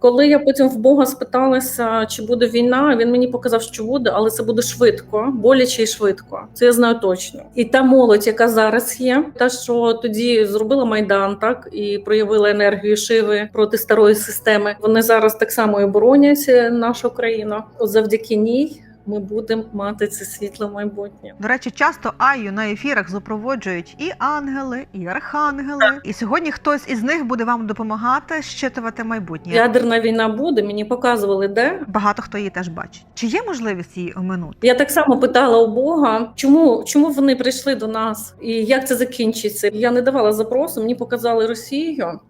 Коли я потім в Бога спиталася, чи буде війна, він мені показав, що буде, але це буде швидко, боляче і швидко. Це я знаю точно. І та молодь, яка зараз є, та що тоді зробила майдан, так і проявила енергію шиви проти старої системи. Вони зараз так само і боронять нашу країну. Завдяки ній ми будемо мати це світле майбутнє. До речі, часто Аю на ефірах супроводжують і ангели, і архангели. І сьогодні хтось із них буде вам допомагати щитувати майбутнє. Ядерна війна буде. Мені показували, де Багато хто її теж бачить. Чи є можливість її оминути? Я так само питала у Бога, чому, чому вони прийшли до нас і як це закінчиться. Я не давала запросу, мені показали Росію.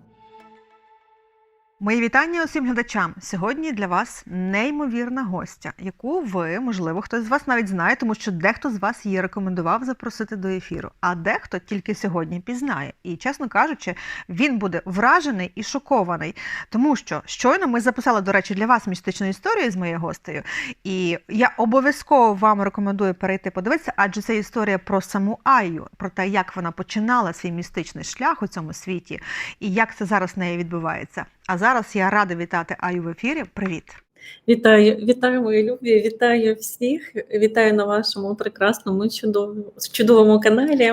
Мої вітання усім глядачам. Сьогодні для вас неймовірна гостя, яку ви, можливо, хтось з вас навіть знає, тому що дехто з вас її рекомендував запросити до ефіру, а дехто тільки сьогодні пізнає. І, чесно кажучи, він буде вражений і шокований, тому що щойно ми записали, до речі, для вас містичну історію з моєю гостею, і я обов'язково вам рекомендую перейти подивитися, адже це історія про саму Аю, про те, як вона починала свій містичний шлях у цьому світі, і як це зараз в неї відбувається. А зараз я рада вітати Аю в ефірі. Привіт! Вітаю, вітаю, мої любі, вітаю всіх. Вітаю на вашому прекрасному чудовому, чудовому каналі.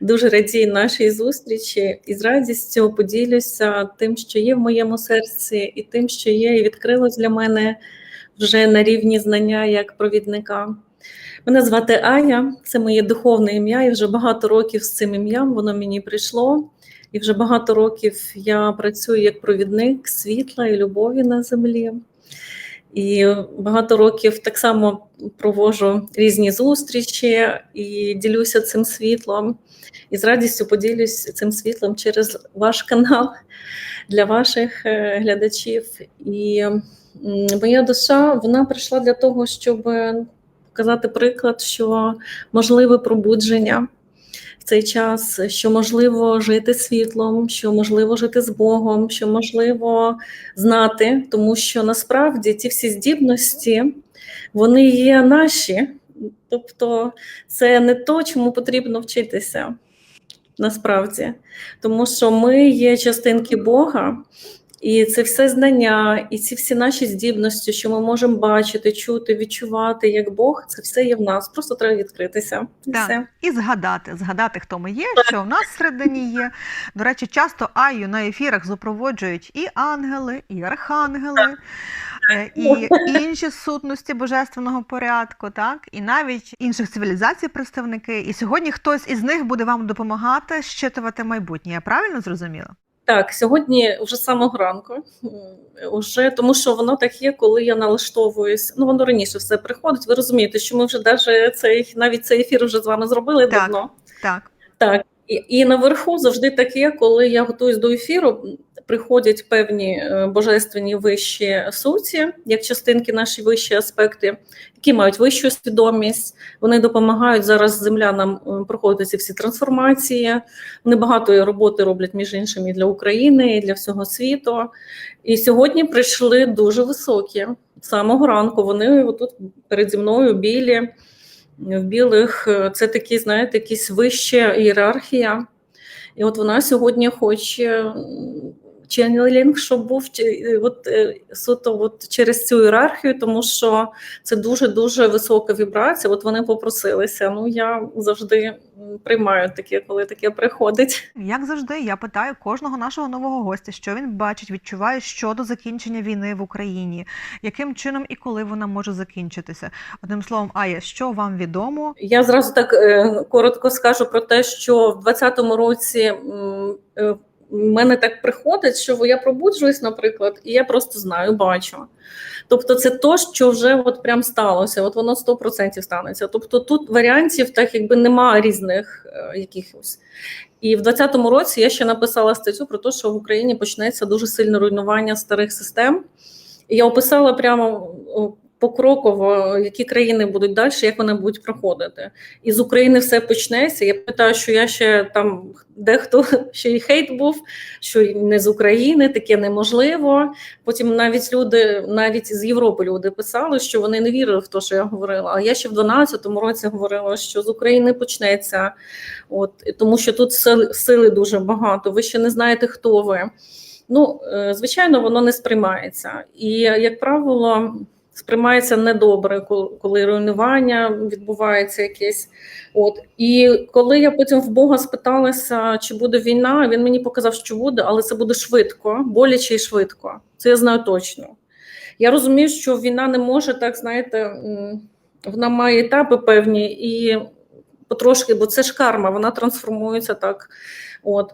Дуже радію нашій зустрічі і з радістю поділюся тим, що є в моєму серці, і тим, що є, і відкрилось для мене вже на рівні знання як провідника. Мене звати Аня, це моє духовне ім'я, і вже багато років з цим ім'ям воно мені прийшло. І вже багато років я працюю як провідник світла і любові на землі. І багато років так само провожу різні зустрічі і ділюся цим світлом. І з радістю поділюсь цим світлом через ваш канал для ваших е, глядачів. І моя душа вона прийшла для того, щоб показати приклад, що можливе пробудження в цей час, що можливо жити світлом, що можливо жити з Богом, що можливо знати, тому що насправді ті всі здібності вони є наші, тобто це не то, чому потрібно вчитися насправді, тому що ми є частинки Бога. І це все знання, і ці всі наші здібності, що ми можемо бачити, чути, відчувати як Бог, це все є в нас. Просто треба відкритися. І Так. все. І згадати, згадати, хто ми є, що в нас всередині є. До речі, часто Аю на ефірах супроводжують і ангели, і архангели, е, і інші сутності божественного порядку, так, і навіть інших цивілізацій представники. І сьогодні хтось із них буде вам допомагати щитувати майбутнє. Я правильно зрозуміла? Так, сьогодні вже з самого ранку, уже, тому що воно так є, коли я налаштовуюсь. Ну, воно раніше все приходить. Ви розумієте, що ми вже даже цей, навіть цей ефір вже з вами зробили Так. давно. Так. Так, і, і наверху завжди так є, коли я готуюсь до ефіру, приходять певні е, божественні вищі суті, як частинки наші вищі аспекти, які мають вищу свідомість. Вони допомагають зараз землянам е, проходити ці всі трансформації. Вони багато роботи роблять між іншим і для України, і для всього світу. І сьогодні прийшли дуже високі. З самого ранку вони отут переді мною білі в білих е, це такі, знаєте, якісь вища ієрархія. І от вона сьогодні хоче ченнелінг, щоб був чи- от, е, суто от через цю ієрархію, тому що це дуже-дуже висока вібрація. От вони попросилися. Ну, я завжди приймаю таке, коли таке приходить. Як завжди, я питаю кожного нашого нового гостя, що він бачить, відчуває щодо закінчення війни в Україні, яким чином і коли вона може закінчитися. Одним словом, Ая, що вам відомо? Я зразу так е, коротко скажу про те, що в 2020 році е, в мене так приходить, що я пробуджуюсь, наприклад, і я просто знаю, бачу. Тобто, це то, що вже от прям сталося, от воно 100% станеться. Тобто тут варіантів так якби немає різних е, якихось. І в 2020 році я ще написала статтю про те, що в Україні почнеться дуже сильне руйнування старих систем. І я описала прямо покроково, які країни будуть далі, як вони будуть проходити. І з України все почнеться. Я питаю, що я ще там дехто ще й хейт був, що не з України, таке неможливо. Потім навіть люди, навіть з Європи люди писали, що вони не вірили в те, що я говорила. А я ще в 12-му році говорила, що з України почнеться, от тому що тут сили, сили дуже багато. Ви ще не знаєте, хто ви. Ну, е, звичайно, воно не сприймається. І, як правило, сприймається недобре, коли, руйнування відбувається якесь. От. І коли я потім в Бога спиталася, чи буде війна, він мені показав, що буде, але це буде швидко, боляче і швидко. Це я знаю точно. Я розумію, що війна не може так, знаєте, вона має етапи певні і потрошки, бо це ж карма, вона трансформується так. От.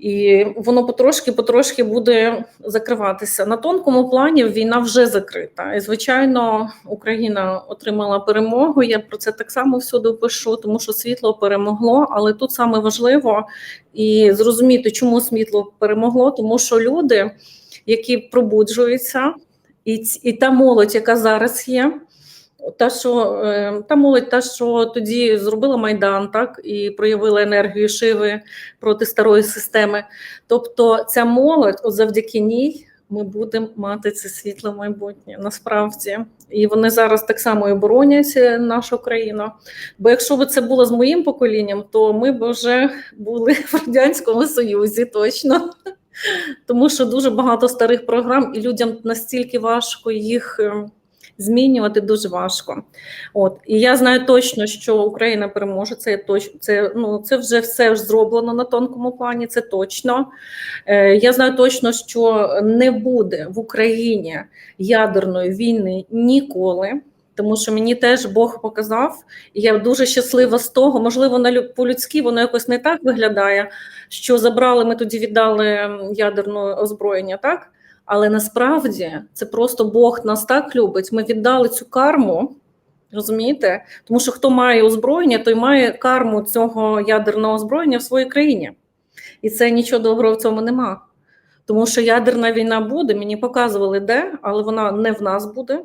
І воно потрошки-потрошки буде закриватися. На тонкому плані війна вже закрита. І, звичайно, Україна отримала перемогу. Я про це так само всюди пишу, тому що світло перемогло. Але тут саме важливо і зрозуміти, чому світло перемогло, тому що люди, які пробуджуються, і, і та молодь, яка зараз є. Та, що е, та молодь, та, що тоді зробила майдан, так і проявила енергію Шиви проти старої системи. Тобто, ця молодь, от завдяки ній, ми будемо мати це світле майбутнє насправді. І вони зараз так само і боронять нашу країну. Бо якщо б це було з моїм поколінням, то ми б вже були в радянському союзі точно. Тому що дуже багато старих програм, і людям настільки важко їх. Змінювати дуже важко. От і я знаю точно, що Україна переможе. Це точ... це, ну, це вже все ж зроблено на тонкому плані. Це точно. Е, я знаю точно, що не буде в Україні ядерної війни ніколи. Тому що мені теж Бог показав, і я дуже щаслива з того. Можливо, на лю- по-людськи воно якось не так виглядає, що забрали ми тоді віддали ядерне озброєння, так? Але насправді це просто Бог нас так любить. Ми віддали цю карму, розумієте? Тому що хто має озброєння, той має карму цього ядерного озброєння в своїй країні. І це нічого доброго в цьому нема. Тому що ядерна війна буде, мені показували де, але вона не в нас буде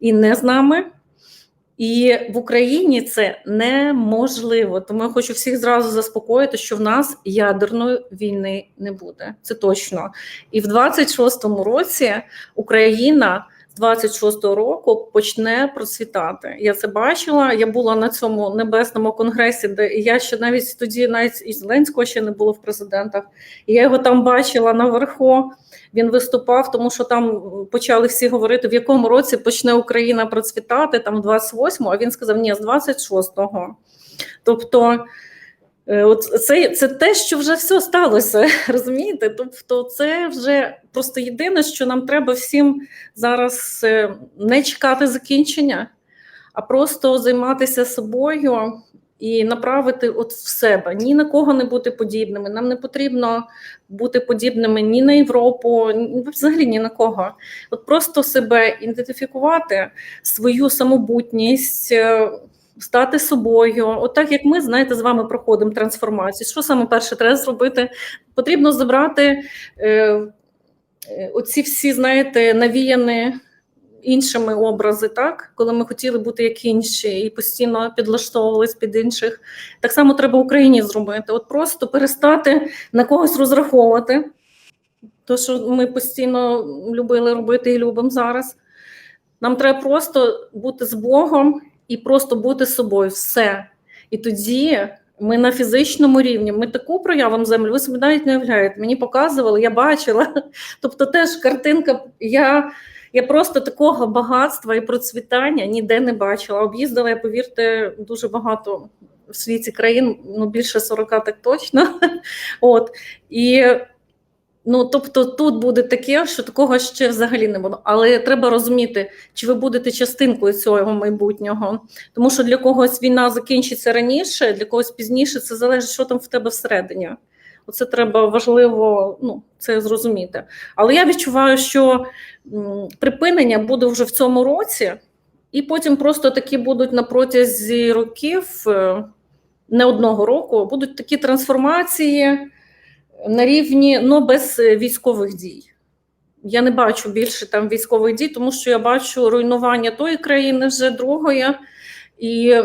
і не з нами. І в Україні це неможливо. Тому я хочу всіх зразу заспокоїти, що в нас ядерної війни не буде. Це точно. І в 26-му році Україна з 26-го року почне процвітати. Я це бачила. Я була на цьому небесному конгресі, де я ще навіть тоді, навіть і Зеленського ще не було в президентах. Я його там бачила наверху. Він виступав, тому що там почали всі говорити, в якому році почне Україна процвітати, там 28-му, а він сказав, ні, з 26-го. Тобто, от це, це те, що вже все сталося, розумієте? Тобто, це вже просто єдине, що нам треба всім зараз е, не чекати закінчення, а просто займатися собою і направити от в себе, ні на кого не бути подібними. Нам не потрібно бути подібними ні на Європу, взагалі ні на кого. От просто себе ідентифікувати, свою самобутність, е, стати собою. От так як ми, знаєте, з вами проходимо трансформацію. Що саме перше треба зробити? Потрібно забрати е, е, оці всі, знаєте, навіяні іншими образи, так коли ми хотіли бути як інші і постійно підлаштовувались під інших. Так само треба Україні зробити. От просто перестати на когось розраховувати. То, що ми постійно любили робити і любимо зараз. Нам треба просто бути з Богом і просто бути собою. Все. І тоді ми на фізичному рівні, ми таку проявимо землю, ви собі навіть не уявляєте. Мені показували, я бачила. Тобто, теж картинка. я я просто такого багатства і процвітання ніде не бачила. Об'їздила, я повірте, дуже багато в світі країн, ну більше 40 так точно. От і ну, тобто, тут буде таке, що такого ще взагалі не було. Але треба розуміти, чи ви будете частинкою цього майбутнього. Тому що для когось війна закінчиться раніше, для когось пізніше це залежить, що там в тебе всередині. Оце треба важливо ну, це зрозуміти. Але я відчуваю, що припинення буде вже в цьому році, і потім просто такі будуть на протязі років, е, не одного року, будуть такі трансформації на рівні ну, без військових дій. Я не бачу більше там військових дій, тому що я бачу руйнування тої країни вже другої. І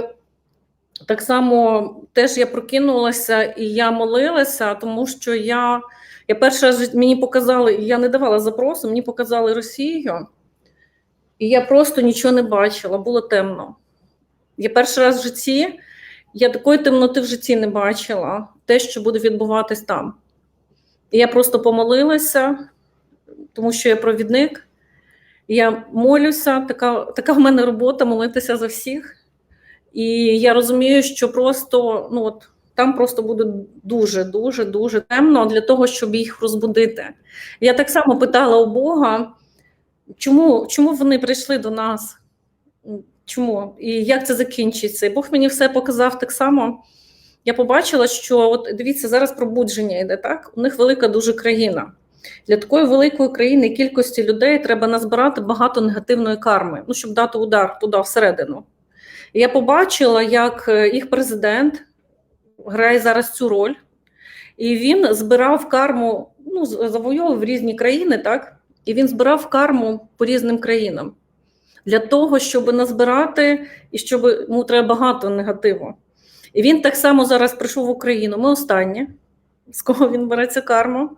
так само теж я прокинулася і я молилася, тому що я я перший раз мені показали, я не давала запросу, мені показали Росію, і я просто нічого не бачила, було темно. Я перший раз в житті, я такої темноти в житті не бачила, те, що буде відбуватись там. Я просто помолилася, тому що я провідник. Я молюся, така, така в мене робота молитися за всіх. І я розумію, що просто ну от там просто буде дуже, дуже, дуже темно для того, щоб їх розбудити. Я так само питала у Бога, чому, чому вони прийшли до нас? Чому? І як це закінчиться? І Бог мені все показав так само. Я побачила, що от дивіться, зараз пробудження йде, так? У них велика дуже країна. Для такої великої країни кількості людей треба назбирати багато негативної карми, ну, щоб дати удар туди всередину. І я побачила, як е, їх президент грає зараз цю роль, і він збирав карму, ну, завойовував різні країни, так? І він збирав карму по різним країнам для того, щоб назбирати, і щоб йому треба багато негативу. І він так само зараз прийшов в Україну. Ми останні, з кого він бере цю карму.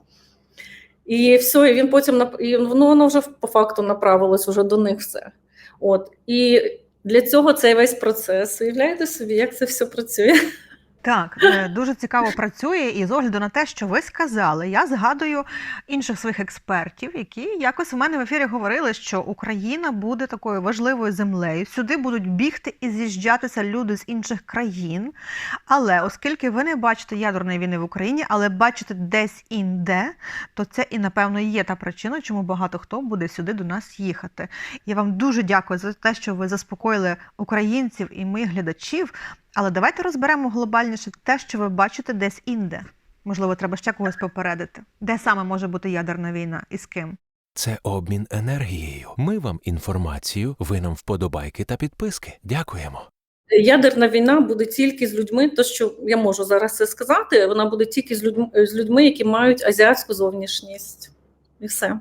І все, і він потім і воно, воно вже по факту направилось уже до них все. От. І для цього цей весь процес. Уявляєте собі, як це все працює? Так, е, дуже цікаво працює, і з огляду на те, що ви сказали, я згадую інших своїх експертів, які якось у мене в ефірі говорили, що Україна буде такою важливою землею. Сюди будуть бігти і з'їжджатися люди з інших країн. Але оскільки ви не бачите ядерної війни в Україні, але бачите десь інде, то це і напевно є та причина, чому багато хто буде сюди до нас їхати. Я вам дуже дякую за те, що ви заспокоїли українців і моїх глядачів. Але давайте розберемо глобальніше те, що ви бачите десь інде. Можливо, треба ще когось попередити. Де саме може бути ядерна війна і з ким? Це обмін енергією. Ми вам інформацію, ви нам вподобайки та підписки. Дякуємо. Ядерна війна буде тільки з людьми, то що я можу зараз це сказати, вона буде тільки з людьми, з людьми які мають азіатську зовнішність. І все.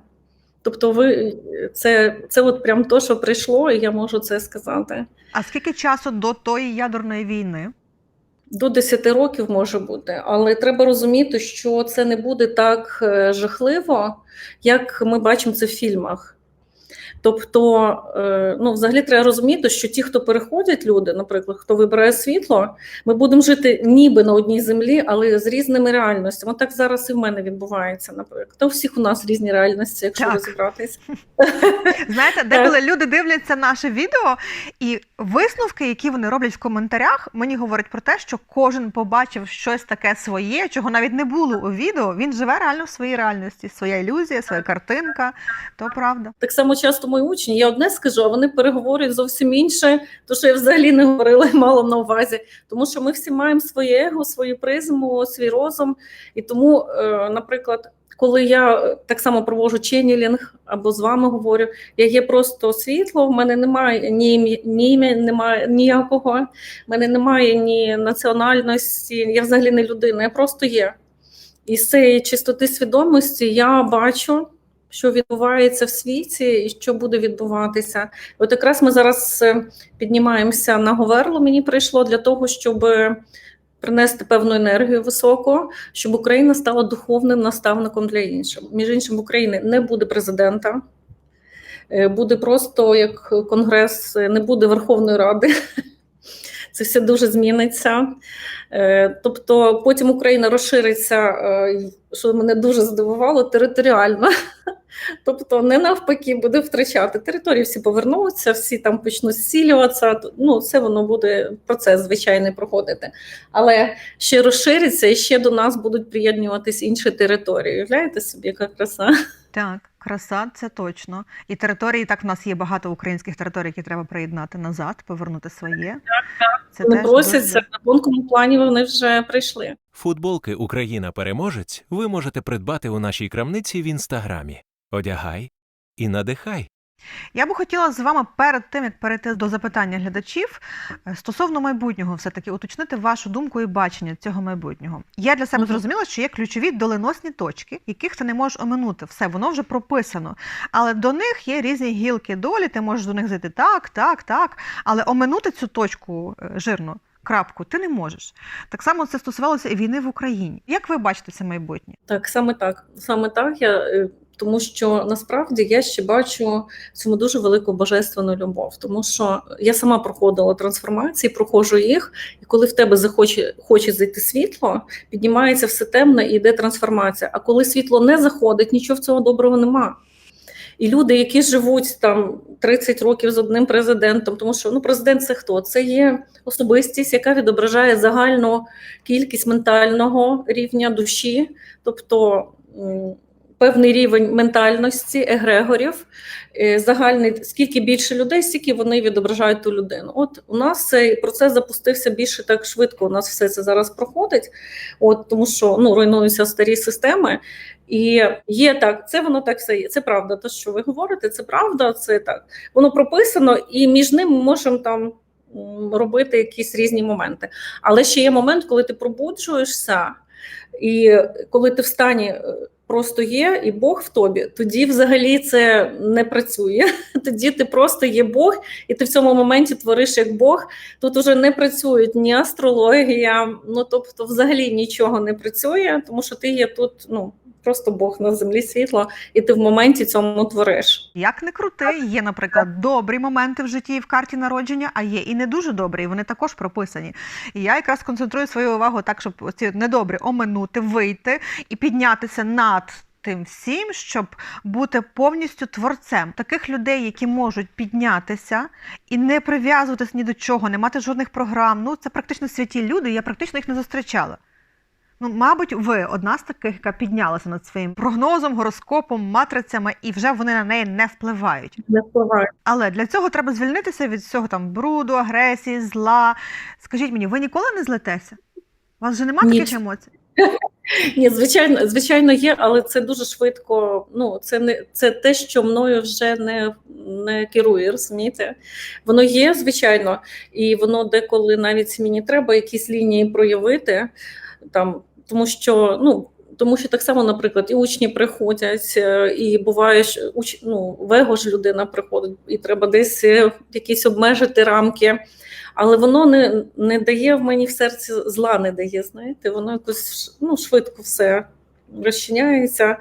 Тобто, ви це, це от прям то, що прийшло, і я можу це сказати. А скільки часу до тої ядерної війни? До 10 років може бути, але треба розуміти, що це не буде так е, жахливо, як ми бачимо це в фільмах. Тобто, е, ну, взагалі треба розуміти, що ті, хто переходять люди, наприклад, хто вибирає світло, ми будемо жити ніби на одній землі, але з різними реальностями. Так зараз і в мене відбувається, наприклад. Та у всіх у нас різні реальності, якщо Так. розібратись. Знаєте, деколи люди дивляться наше відео, і висновки, які вони роблять в коментарях, мені говорять про те, що кожен побачив щось таке своє, чого навіть не було у відео. Він живе реально в своїй реальності, своя ілюзія, своя картинка. То правда. Так само часто мої учні, я одне скажу, а вони переговорюють зовсім інше, то що я взагалі не говорила і мала на увазі. Тому що ми всі маємо своє его, свою призму, свій розум. І тому, е, наприклад, коли я е, так само проводжу ченнелінг або з вами говорю, я є просто світло, в мене немає ні ні ім'я немає ніякого, в мене немає ні національності, я взагалі не людина, я просто є. І з цієї чистоти свідомості я бачу, що відбувається в світі і що буде відбуватися. От якраз ми зараз е, піднімаємося на Говерло. Мені прийшло для того, щоб принести певну енергію високу, щоб Україна стала духовним наставником для інших. Між іншим, в Україні не буде президента. Е, Буде просто як конгрес, е, не буде Верховної Ради. Це все дуже зміниться. Е, Тобто потім Україна розшириться, е, що мене дуже здивувало, територіально. Тобто, не навпаки, буде втрачати території, всі повернуться, всі там почнуть зцілюватися. Ну, це воно буде процес звичайний проходити. Але ще розшириться і ще до нас будуть приєднуватись інші території. Уявляєте собі, яка краса? Так, краса, це точно. І території, так в нас є багато українських територій, які треба приєднати назад, повернути своє. Це теж просяться дуже- на тонкому плані. Вони вже прийшли. Футболки Україна переможець ви можете придбати у нашій крамниці в інстаграмі. Одягай і надихай. Я би хотіла з вами перед тим, як перейти до запитання глядачів, е, стосовно майбутнього, все-таки уточнити вашу думку і бачення цього майбутнього. Я для себе зрозуміла, що є ключові доленосні точки, яких ти не можеш оминути. Все, воно вже прописано. Але до них є різні гілки долі, ти можеш до них зайти так, так, так. Але оминути цю точку е, жирну. Крапку, ти не можеш. Так само це стосувалося і війни в Україні. Як ви бачите це майбутнє? Так, саме так. Саме так. Я, е, Тому що насправді я ще бачу цьому дуже велику божественну любов, тому що я сама проходила трансформації, проходжу їх, і коли в тебе захоче хоче зайти світло, піднімається все темне і йде трансформація. А коли світло не заходить, нічого в цього доброго нема. І люди, які живуть там 30 років з одним президентом, тому що ну президент це хто? Це є особистість, яка відображає загальну кількість ментального рівня душі, тобто певний рівень ментальності, егрегорів, е, загальний скільки більше людей, стільки вони відображають ту людину. От у нас цей процес запустився більше так швидко. У нас все це зараз проходить, от тому що ну руйнуються старі системи. І є так, це воно так все є. Це правда. Те, що ви говорите, це правда, це так. Воно прописано, і між ним ми можемо там робити якісь різні моменти. Але ще є момент, коли ти пробуджуєшся, і коли ти в стані е, просто є, і Бог в тобі, тоді взагалі це не працює. Тоді ти просто є Бог, і ти в цьому моменті твориш як Бог. Тут уже не працюють ні астрологія, ну тобто, взагалі нічого не працює, тому що ти є тут, ну просто Бог на землі світло, і ти в моменті цьому твориш. Як не крути, є, наприклад, добрі моменти в житті і в карті народження, а є і не дуже добрі, і вони також прописані. І я якраз концентрую свою увагу так, щоб ці недобрі оминути, вийти і піднятися над. Тим всім, щоб бути повністю творцем таких людей, які можуть піднятися і не прив'язуватись ні до чого, не мати жодних програм. Ну це практично святі люди. Я практично їх не зустрічала. Ну, мабуть, ви одна з таких, яка піднялася над своїм прогнозом, гороскопом, матрицями, і вже вони на неї не впливають. Не впливає. Але для цього треба звільнитися від всього там бруду, агресії, зла. Скажіть мені, ви ніколи не злетеся? У вас же немає таких емоцій? Ні, звичайно, звичайно, є, але це дуже швидко. Ну, це не це те, що мною вже не, не керує, розумієте? Воно є, звичайно, і воно деколи навіть мені треба якісь лінії проявити там, тому що ну. Тому що так само, наприклад, і учні приходять, е, і буває, що уч... ну, вего ж людина приходить, і треба десь е, якісь обмежити рамки. Але воно не, не дає в мені в серці зла, не дає, знаєте, воно якось ну, швидко все розчиняється.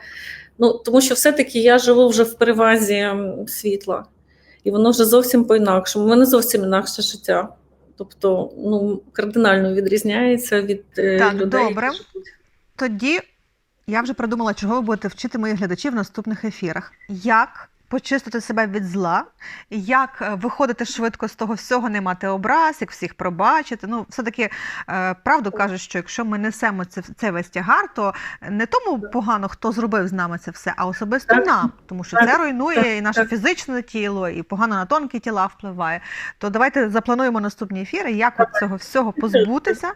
Ну, тому що все-таки я живу вже в перевазі світла, і воно вже зовсім по-інакшому. У мене зовсім інакше життя. Тобто, ну, кардинально відрізняється від е, Так, людей. добре. Тоді я вже придумала, чого ви будете вчити моїх глядачів в наступних ефірах. Як почистити себе від зла, як е, виходити швидко з того всього, не мати образ, як всіх пробачити. Ну, все-таки е, правду кажуть, що якщо ми несемо це, цей весь тягар, то не тому погано, хто зробив з нами це все, а особисто Так. нам, тому що Так, це руйнує так, і наше так. фізичне тіло, і погано на тонкі тіла впливає. То давайте заплануємо наступні ефіри, як от цього всього позбутися.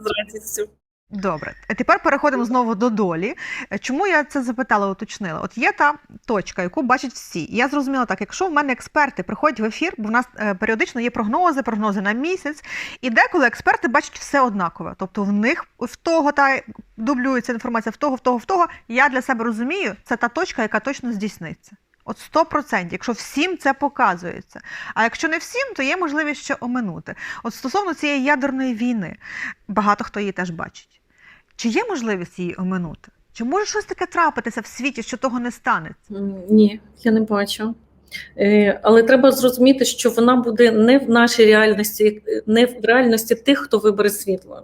З радістю. Добре, а тепер переходимо знову до долі. Е, Чому я це запитала, уточнила? От є та точка, яку бачать всі. І я зрозуміла так, якщо в мене експерти приходять в ефір, бо в нас е, періодично є прогнози, прогнози на місяць, і деколи експерти бачать все однакове. Тобто в них в того та дублюється інформація, в того, в того, в того. Я для себе розумію, це та точка, яка точно здійсниться. От 100%, якщо всім це показується. А якщо не всім, то є можливість ще оминути. От стосовно цієї ядерної війни, багато хто її теж бачить. Чи є можливість її оминути? Чи може щось таке трапитися в світі, що того не станеться? Ні, я не бачу. Е, Але треба зрозуміти, що вона буде не в нашій реальності, не в реальності тих, хто вибере світло.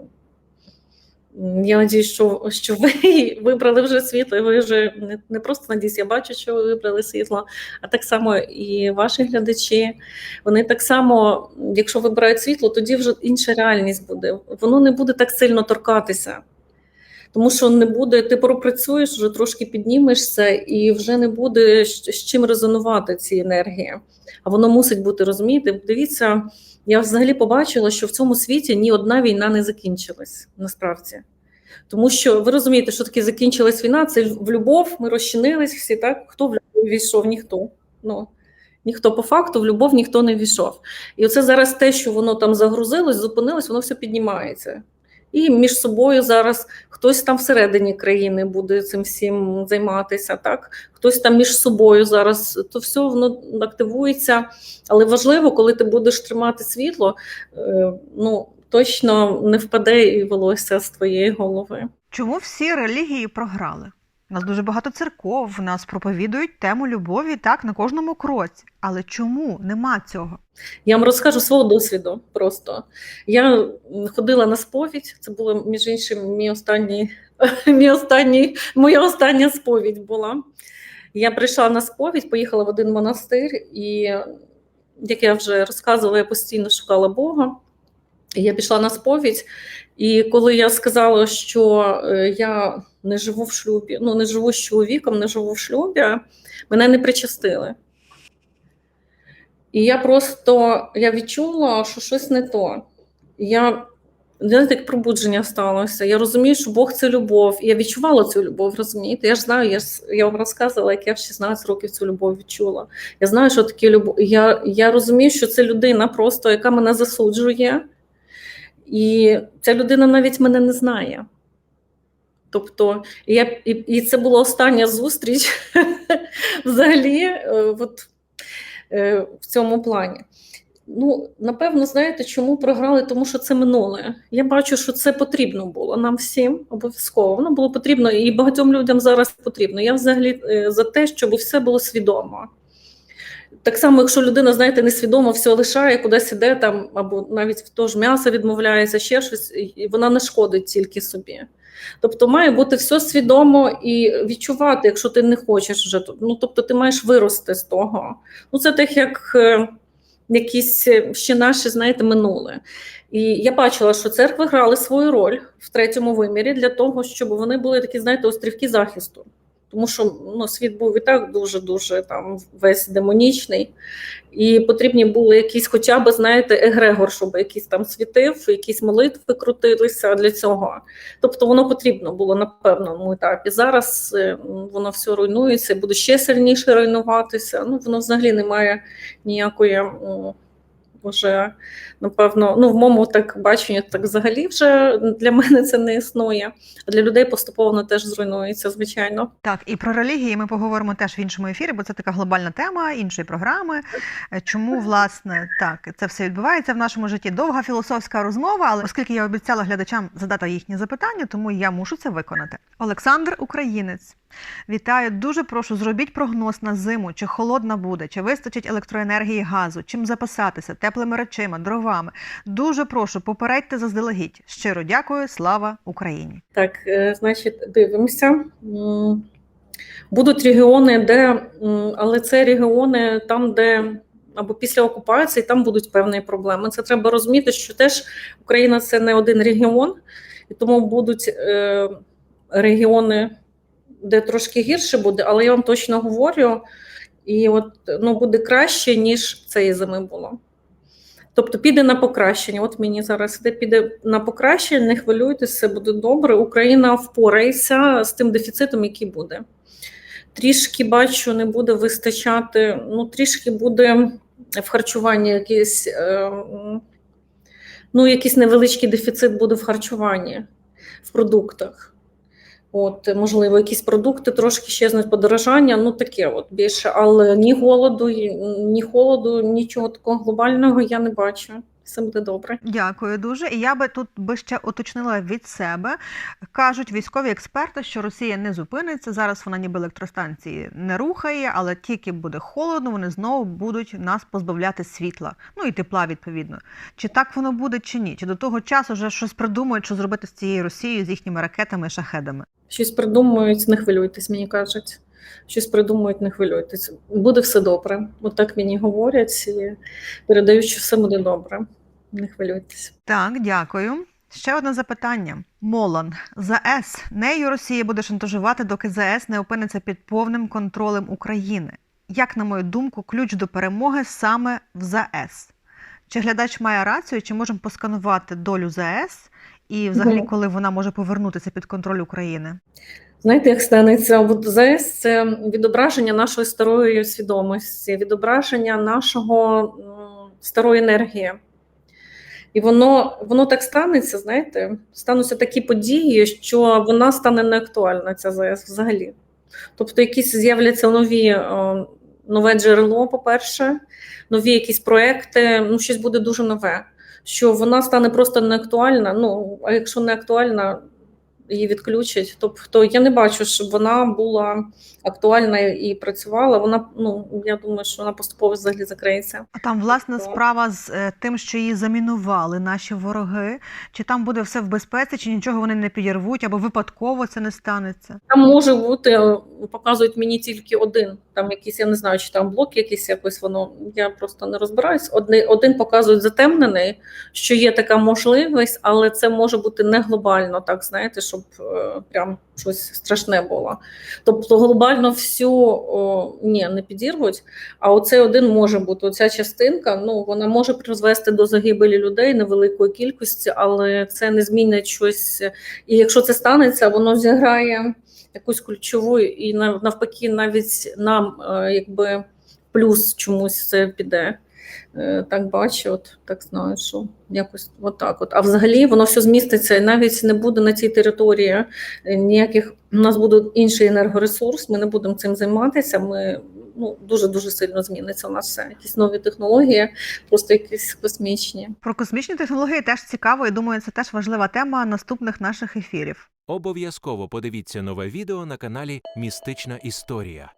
Я надіюсь, що, що ви вибрали вже світло, і ви вже не, не просто надіюсь, я бачу, що ви вибрали світло, а так само і ваші глядачі. Вони так само, якщо вибирають світло, тоді вже інша реальність буде. Воно не буде так сильно торкатися. Тому що не буде, ти пропрацюєш, вже трошки піднімешся, і вже не буде з чим резонувати ці енергії. А воно мусить бути, розумієте? Дивіться, я взагалі побачила, що в цьому світі ні одна війна не закінчилась насправді. Тому що ви розумієте, що таке закінчилась війна, це в любов, ми розчинились всі, так? Хто в любов війшов? Ніхто. Ну, ніхто по факту в любов ніхто не війшов. І оце зараз те, що воно там загрузилось, зупинилось, воно все піднімається. І між собою зараз хтось там всередині країни буде цим всім займатися, так хтось там між собою зараз, то все воно активується. Але важливо, коли ти будеш тримати світло, е, ну точно не впаде і волосся з твоєї голови. Чому всі релігії програли? У нас дуже багато церков, в нас проповідують тему любові так на кожному кроці. Але чому нема цього? Я вам розкажу свого досвіду просто. Я ходила на сповідь, це було, між іншим, мій останній, мій останній, моя остання сповідь була. Я прийшла на сповідь, поїхала в один монастир, і, як я вже розказувала, я постійно шукала Бога. І я пішла на сповідь, і коли я сказала, що е, я не живу в шлюбі, ну не живу з чоловіком, не живу в шлюбі, мене не причастили. І я просто я відчула, що щось не то. Я знаєте, як пробудження сталося. Я розумію, що Бог це любов. І я відчувала цю любов, розумієте? Я ж знаю, я, я вам розказувала, як я в 16 років цю любов відчула. Я знаю, що таке любов. Я, я розумію, що це людина просто, яка мене засуджує, і ця людина навіть мене не знає. Тобто, я, і, і це була остання зустріч взагалі. е, От, е, в цьому плані. Ну, напевно, знаєте, чому програли? Тому що це минуле. Я бачу, що це потрібно було нам всім обов'язково. Воно було потрібно і багатьом людям зараз потрібно. Я взагалі е, за те, щоб все було свідомо. Так само, якщо людина, знаєте, несвідомо все лишає, кудись іде там, або навіть в м'ясо відмовляється, ще щось, і вона не шкодить тільки собі. Тобто має бути все свідомо і відчувати, якщо ти не хочеш вже. Ну, тобто ти маєш вирости з того. Ну, це так, як е, якісь е, ще наші, знаєте, минуле. І я бачила, що церкви грали свою роль в третьому вимірі для того, щоб вони були такі, знаєте, острівки захисту. Тому що ну, світ був і так дуже-дуже там весь демонічний, і потрібні були якісь, хоча б, знаєте, егрегор, щоб якийсь там світив, якісь молитви крутилися для цього. Тобто воно потрібно було на певному етапі. Зараз е, воно все руйнується, буде ще сильніше руйнуватися. Ну, воно взагалі не має ніякої. Вже, напевно, ну в моєму так баченні, так взагалі вже для мене це не існує. А для людей поступово теж зруйнується, звичайно. Так, і про релігії ми поговоримо теж в іншому ефірі, бо це така глобальна тема іншої програми. Е, Чому власне так це все відбувається в нашому житті? Довга філософська розмова, але оскільки я обіцяла глядачам задати їхні запитання, тому я мушу це виконати. Олександр Українець. Вітаю, дуже прошу, зробіть прогноз на зиму, чи холодна буде, чи вистачить електроенергії газу, чим запасатися, теплими речима, дровами. Дуже прошу, попередьте заздалегідь. Щиро дякую, слава Україні! Так, е, значить, дивимося. Будуть регіони, де, але це регіони там, де або після окупації, там будуть певні проблеми. Це треба розуміти, що теж Україна це не один регіон, і тому будуть е, регіони, де трошки гірше буде, але я вам точно говорю, і от ну, буде краще, ніж цієї зими було. Тобто піде на покращення. От мені зараз іде, піде на покращення, не хвилюйтесь, все буде добре. Україна впорається з тим дефіцитом, який буде. Трішки бачу, не буде вистачати, ну трішки буде в харчуванні якийсь, е, ну, якийсь невеличкий дефіцит буде в харчуванні, в продуктах. От, можливо, якісь продукти трошки щезнуть подорожання, ну таке от більше, але ні голоду, ні холоду, нічого такого глобального я не бачу. Все буде добре. Дякую дуже. І я би тут би ще уточнила від себе. Кажуть військові експерти, що Росія не зупиниться. Зараз вона ніби електростанції не рухає, але тільки буде холодно, вони знову будуть нас позбавляти світла. Ну і тепла, відповідно. Чи так воно буде, чи ні? Чи до того часу вже щось придумають, що зробити з цією Росією, з їхніми ракетами і шахедами? Щось придумують, не хвилюйтесь, мені кажуть. Щось придумують, не хвилюйтесь. Буде все добре. Отак мені говорять і передають, що все буде добре. Не хвилюйтесь. Так, дякую. Ще одне запитання. Молан ЗАЕС. Нею Росія буде шантажувати, доки ЗАЕС не опиниться під повним контролем України. Як, на мою думку, ключ до перемоги саме в ЗАЕС? Чи глядач має рацію, чи можемо посканувати долю ЗАЕС і взагалі, коли вона може повернутися під контроль України? Знаєте, як станеться ЗАЕС це відображення нашої старої свідомості, відображення нашого старої енергії. І воно, воно так станеться, знаєте, стануться такі події, що вона стане неактуальна, ця ЗАЕС взагалі. Тобто, якісь з'являться нові, е, нове джерело, по-перше, нові якісь проекти, ну, щось буде дуже нове, що вона стане просто неактуальна. Ну, а якщо не актуальна, її відключать. Тобто я не бачу, щоб вона була актуальна і працювала. Вона ну я думаю, що вона поступово взагалі закриється. А там, власна справа з е, тим, що її замінували наші вороги. Чи там буде все в безпеці, чи нічого вони не підірвуть, або випадково це не станеться? Там може бути, е, показують мені тільки один. Там якийсь, я не знаю, чи там блок якийсь якось воно. Я просто не розбираюсь. Один, один показують затемнений, що є така можливість, але це може бути не глобально, так знаєте, щоб е, прям щось страшне було. Тобто глобально всю о, ні, не підірвуть. А оцей один може бути. Оця частинка, ну вона може призвести до загибелі людей невеликої кількості, але це не змінить щось. І якщо це станеться, воно зіграє якусь ключову, і навпаки, навіть нам е, якби плюс чомусь це піде. Е, Так бачу, от так знаю, що якось отак. От. А взагалі воно все зміститься, і навіть не буде на цій території е, ніяких. У нас буде інший енергоресурс, ми не будемо цим займатися. Ми ну дуже дуже сильно зміниться у нас все. Якісь нові технології, просто якісь космічні. Про космічні технології теж цікаво, і думаю, це теж важлива тема наступних наших ефірів. Обов'язково подивіться нове відео на каналі Містична Історія.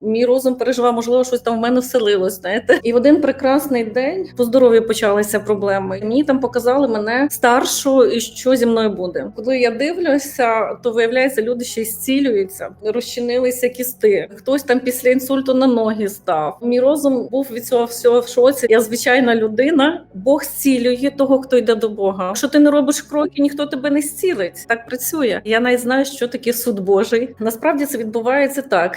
Мій розум переживав, можливо, щось там в мене вселилось. Знаєте, і в один прекрасний день по здоров'ю почалися проблеми. Мені там показали мене старшу, і що зі мною буде. Коли я дивлюся, то виявляється, люди ще й зцілюються, розчинилися кісти. Хтось там після інсульту на ноги став. Мій розум був від цього всього в шоці. Я звичайна людина. Бог зцілює того, хто йде до Бога. Якщо ти не робиш кроки, ніхто тебе не зцілить. Так працює. Я навіть знаю, що таке суд Божий. Насправді це відбувається так.